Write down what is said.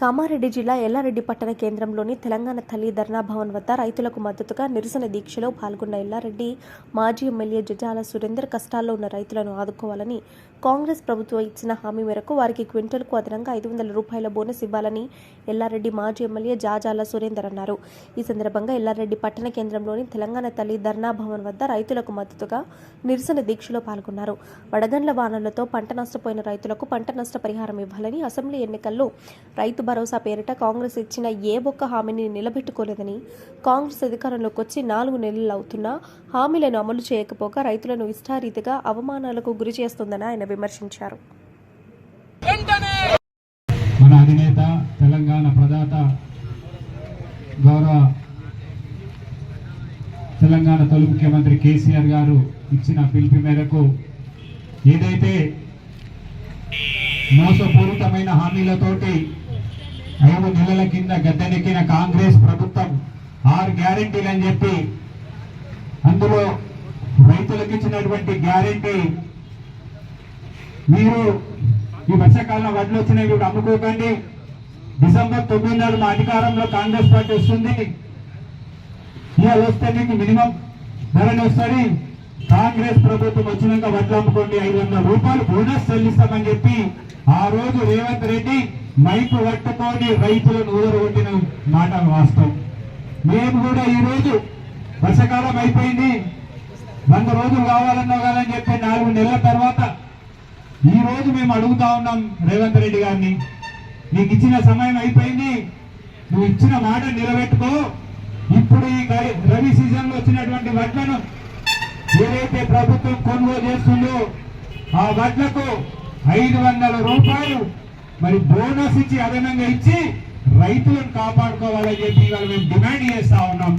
కామారెడ్డి జిల్లా ఎల్లారెడ్డి పట్టణ కేంద్రంలోని తెలంగాణ తల్లి ధర్నా భవన్ వద్ద రైతులకు మద్దతుగా నిరసన దీక్షలో పాల్గొన్న ఎల్లారెడ్డి మాజీ ఎమ్మెల్యే జజాల సురేందర్ కష్టాల్లో ఉన్న రైతులను ఆదుకోవాలని కాంగ్రెస్ ప్రభుత్వం ఇచ్చిన హామీ మేరకు వారికి క్వింటల్కు అదనంగా ఐదు వందల రూపాయల బోనస్ ఇవ్వాలని ఎల్లారెడ్డి మాజీ ఎమ్మెల్యే జాజాల సురేందర్ అన్నారు. ఈ సందర్భంగా ఎల్లారెడ్డి పట్టణ కేంద్రంలోని తెలంగాణ తల్లి ధర్నా భవన్ వద్ద రైతులకు మద్దతుగా నిరసన దీక్షలో పాల్గొన్నారు. వడగండ్ల వానలతో పంట నష్టపోయిన రైతులకు పంట నష్ట పరిహారం ఇవ్వాలని అసెంబ్లీ ఎన్నికల్లో రైతు భరోసా పేరిట కాంగ్రెస్ ఇచ్చిన ఏ ఒక్క హామీని నిలబెట్టుకోలేదని కాంగ్రెస్ అధికారంలోకి వచ్చి నాలుగు నెలలు అవుతున్నా హామీలను అమలు చేయకపోగా రైతులను ఇష్టారీతిగా అవమానాలకు గురి చేస్తుందని ఆయన విమర్శించారు. మన అధినేత తెలంగాణ ప్రదాత గౌరవ తెలంగాణ తొలి ముఖ్యమంత్రి కేసీఆర్ గారు ఇచ్చిన పిలుపు మేరకు ఏదైతే మోసపూరితమైన హామీలతోటి ఐదు నెలల కింద గద్దెనెక్కిన కాంగ్రెస్ ప్రభుత్వం ఆరు గ్యారంటీలు అని చెప్పి అందులో రైతులకు ఇచ్చినటువంటి గ్యారంటీ మీరు ఈ వర్షాకాలంలో వడ్లు వచ్చినాయి ఇప్పుడు అమ్ముకోకండి. డిసెంబర్ తొమ్మిది నాడు మా అధికారంలో కాంగ్రెస్ పార్టీ వస్తుంది. ఇవాళ వస్తే మీకు మినిమం ధరని వస్తుంది. కాంగ్రెస్ ప్రభుత్వం వచ్చినాక వడ్లు అమ్ముకోండి ఐదు వందల రూపాయలు బోనస్ చెల్లిస్తామని చెప్పి ఆ రోజు రేవంత్ రెడ్డి మైకు పట్టుకొని రైతులను ఊదరగొట్టిన మాట వాస్తవం. మేము కూడా ఈ రోజు వర్షాకాలం అయిపోయింది. వంద రోజులు కావాలన్నా కాదని చెప్పి నాలుగు నెలల తర్వాత ఈ రోజు మేము అడుగుతా ఉన్నాం రేవంత్ రెడ్డి గారిని నీకు ఇచ్చిన సమయం అయిపోయింది నువ్వు ఇచ్చిన మాట నిలబెట్టుకో. ఇప్పుడు ఈ రవి సీజన్లో వచ్చినటువంటి వడ్లను ఏదైతే ప్రభుత్వం కొనుగోలు చేస్తుందో ఆ వడ్లకు ఐదు వందల రూపాయలు మరి బోనస్ ఇచ్చి అదనంగా ఇచ్చి రైతులను కాపాడుకోవాలని చెప్పి ఇవాళ మేము డిమాండ్ చేస్తా ఉన్నాం.